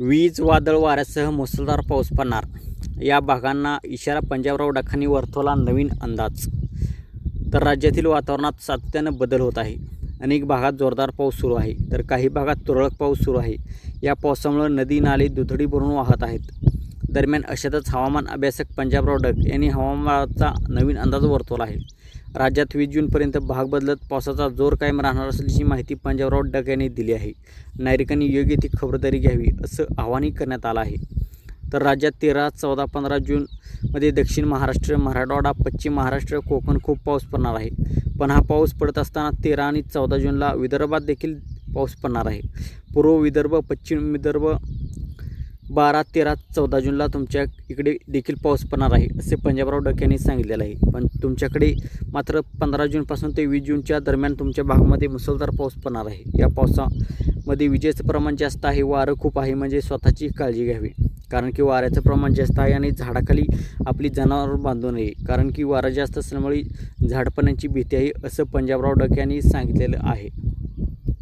वीज वादळ वाऱ्यासह मुसळधार पाऊस पडणार. या भागांना इशारा पंजाबराव डखानी वर्तवला नवीन अंदाज. तर राज्यातील वातावरणात सातत्यानं बदल होत आहे. अनेक भागात जोरदार पाऊस सुरू आहे. तर काही भागात तुरळक पाऊस सुरू आहे. या पावसामुळे नदी नाले दुथडी भरून वाहत आहेत. दरम्यान अशातच हवामान अभ्यासक पंजाबराव डग यांनी हवामानाचा नवीन अंदाज वर्तवला आहे. राज्यात वीस जूनपर्यंत भाग बदलत पावसाचा जोर कायम राहणार असल्याची माहिती पंजाबराव डग यांनी दिली आहे. नागरिकांनी योग्य ती खबरदारी घ्यावी असं आवाहनही करण्यात आलं आहे. तर राज्यात तेरा चौदा पंधरा जूनमध्ये दक्षिण महाराष्ट्र मराठवाडा पश्चिम महाराष्ट्र कोकण खूप पाऊस पडणार आहे. पण हा पाऊस पडत असताना तेरा आणि चौदा जूनला विदर्भात देखील पाऊस पडणार आहे. पूर्व विदर्भ पश्चिम विदर्भ बारा तेरा चौदा जूनला तुमच्या इकडे देखील पाऊस पडणार आहे असे पंजाबराव डक यांनी सांगितलेलं आहे. पण तुमच्याकडे मात्र पंधरा जूनपासून ते वीस जूनच्या दरम्यान तुमच्या भागामध्ये मुसळधार पाऊस पडणार आहे. या पावसामध्ये विजेचं प्रमाण जास्त आहे वारं खूप आहे म्हणजे स्वतःची काळजी घ्यावी. कारण की वाऱ्याचं प्रमाण जास्त आहे आणि झाडाखाली आपली जनावर बांधू नये. कारण की वारा जास्त असल्यामुळे झाडपण्याची भीती आहे असं पंजाबराव डक यांनी सांगितलेलं आहे.